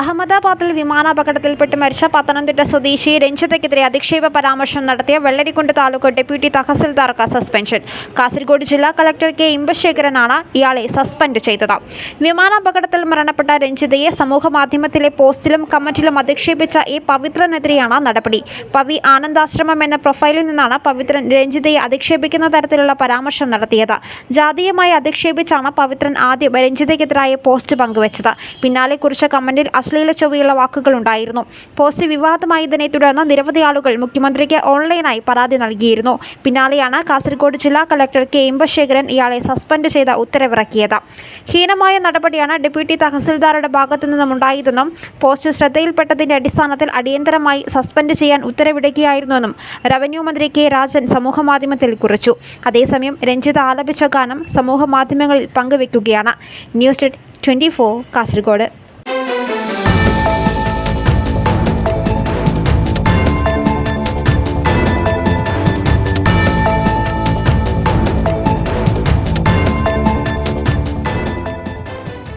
അഹമ്മദാബാദിൽ വിമാനാപകടത്തിൽപ്പെട്ട് മരിച്ച പത്തനംതിട്ട സ്വദേശി രഞ്ജിതയ്ക്കെതിരെ അധിക്ഷേപ പരാമർശം നടത്തിയ വെള്ളരിക്കുണ്ട് താലൂക്ക് ഡെപ്യൂട്ടി തഹസിൽദാർക്ക് സസ്പെൻഷൻ. കാസർഗോഡ് ജില്ലാ കളക്ടർ കെ ഇമ്പശേഖരനാണ് ഇയാളെ സസ്പെൻഡ് ചെയ്തത്. വിമാനാപകടത്തിൽ മരണപ്പെട്ട രഞ്ജിതയെ സമൂഹമാധ്യമത്തിലെ പോസ്റ്റിലും കമന്റിലും അധിക്ഷേപിച്ച ഈ പവിത്രനെതിരെയാണ് നടപടി. പവി ആനന്ദാശ്രമം എന്ന പ്രൊഫൈലിൽ നിന്നാണ് പവിത്രൻ രഞ്ജിതയെ അധിക്ഷേപിക്കുന്ന തരത്തിലുള്ള പരാമർശം നടത്തിയത്. ജാതീയമായി അധിക്ഷേപിച്ചാണ് പവിത്രൻ ആദ്യം രഞ്ജിതയ്ക്കെതിരായ പോസ്റ്റ് പങ്കുവച്ചത്. പിന്നാലെ കുറിച്ച കമന്റിൽ അശ്ലീല ചൊവ്വയുള്ള വാക്കുകളുണ്ടായിരുന്നു. പോസ്റ്റ് വിവാദമായതിനെ തുടർന്ന് നിരവധി ആളുകൾ മുഖ്യമന്ത്രിക്ക് ഓൺലൈനായി പരാതി നൽകിയിരുന്നു. പിന്നാലെയാണ് കാസർഗോഡ് ജില്ലാ കളക്ടർ കെ. ഇമ്പശേഖരൻ ഇയാളെ സസ്പെൻഡ് ചെയ്ത ഉത്തരവിറക്കിയത്. ഹീനമായ നടപടിയാണ് ഡെപ്യൂട്ടി തഹസിൽദാറുടെ ഭാഗത്തു നിന്നും നിന്നുമുണ്ടായതെന്നും പോസ്റ്റ് ശ്രദ്ധയിൽപ്പെട്ടതിന്റെ അടിസ്ഥാനത്തിൽ അടിയന്തരമായി സസ്പെൻഡ് ചെയ്യാൻ ഉത്തരവിടുകയായിരുന്നുവെന്നും റവന്യൂ മന്ത്രി കെ. രാജൻ സമൂഹമാധ്യമത്തിൽ കുറിച്ചു. അതേസമയം രഞ്ജിത ആലപിച്ച ഗാനം സമൂഹമാധ്യമങ്ങളിൽ പങ്കുവെക്കുകയാണ്. ന്യൂസ് ഡെറ്റ് ട്വന്റി ഫോർ കാസർഗോഡ്.